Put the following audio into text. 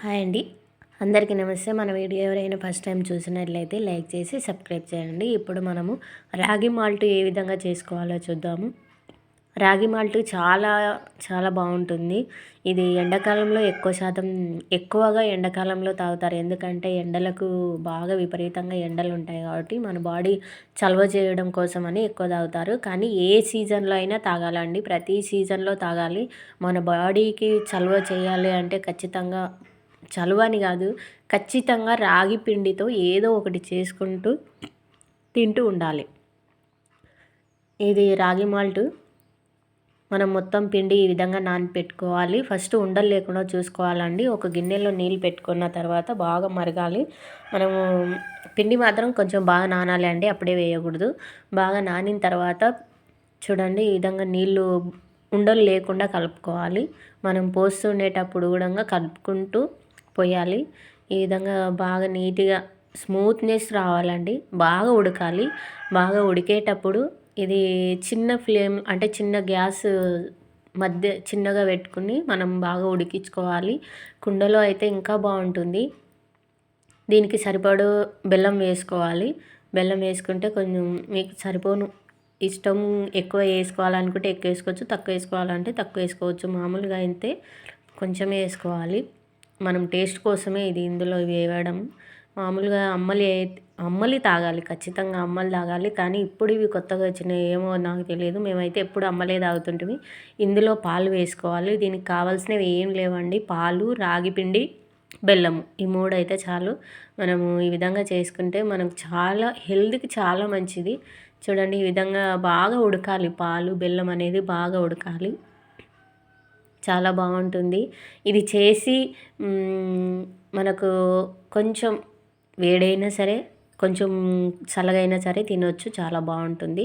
Hi అండి. అందరికీ నమస్తే. మన వీడియో ఎవరైనా ఫస్ట్ టైం చూసినట్లయితే లైక్ చేసి సబ్స్క్రైబ్ చేయండి. ఇప్పుడు మనము రాగి మాల్ట్ ఏ విధంగా చేసుకోవాలో చూద్దాము. రాగి మాల్ట్ చాలా చాలా బాగుంటుంది. ఇది ఎండాకాలంలో ఎక్కువ శాతం ఎక్కువగా ఎండాకాలంలో తాగుతారు. ఎందుకంటే ఎండలకు బాగా విపరీతంగా ఎండలు ఉంటాయి కాబట్టి మన బాడీ చలవ చేయడం కోసమని ఎక్కువ తాగుతారు. కానీ ఏ సీజన్లో అయినా తాగాలండి. ప్రతి సీజన్లో తాగాలి. మన బాడీకి చలవ చేయాలి అంటే ఖచ్చితంగా చలువని కాదు ఖచ్చితంగా రాగి పిండితో ఏదో ఒకటి చేసుకుంటూ తింటూ ఉండాలి. ఇది రాగి మాల్ట్. మనం మొత్తం పిండి ఈ విధంగా నానపెట్టుకోవాలి. ఫస్ట్ ఉండలు లేకుండా చూసుకోవాలండి. ఒక గిన్నెలో నీళ్ళు పెట్టుకున్న తర్వాత బాగా మరగాలి. మనము పిండి మాత్రం కొంచెం బాగా నానాలి అండి అప్పుడే వేయకూడదు. బాగా నానిన తర్వాత చూడండి ఈ విధంగా నీళ్ళు ఉండలు లేకుండా కలుపుకోవాలి. మనం పోస్తుండేటప్పుడు కూడా కలుపుకుంటూ పోయాలి. ఈ విధంగా బాగా నీట్గా స్మూత్నెస్ రావాలండి. బాగా ఉడకాలి. బాగా ఉడికేటప్పుడు ఇది చిన్న ఫ్లేమ్ అంటే చిన్న గ్యాస్ మధ్య చిన్నగా పెట్టుకుని మనం బాగా ఉడికించుకోవాలి. కుండలో అయితే ఇంకా బాగుంటుంది. దీనికి సరిపడు బెల్లం వేసుకోవాలి. బెల్లం వేసుకుంటే కొంచెం మీకు సరిపోను. ఇష్టం ఎక్కువ వేసుకోవాలనుకుంటే ఎక్కువ వేసుకోవచ్చు. తక్కువ వేసుకోవాలంటే తక్కువ వేసుకోవచ్చు. మామూలుగా అయితే కొంచెమే వేసుకోవాలి. మనం టేస్ట్ కోసమే ఇది ఇందులో వేయడం. మామూలుగా అమ్మలి అమ్మలి తాగాలి ఖచ్చితంగా అమ్మలి తాగాలి. కానీ ఇప్పుడు ఇవి కొత్తగా వచ్చినాయి ఏమో నాకు తెలియదు. మేమైతే ఎప్పుడు అమ్మలే తాగుతుంటివి ఇందులో పాలు వేసుకోవాలి. దీనికి కావాల్సినవి ఏం లేవండి. పాలు రాగిపిండి బెల్లము. ఈ మూడు అయితే చాలు. మనము ఈ విధంగా చేసుకుంటే మనకు చాలా హెల్త్కి చాలా మంచిది. చూడండి ఈ విధంగా బాగా ఉడకాలి. పాలు బెల్లం అనేది బాగా ఉడకాలి. చాలా బాగుంటుంది. ఇది చేసి మనకు కొంచెం వేడైనా సరే కొంచెం చల్లగైనా సరే తినొచ్చు. చాలా బాగుంటుంది.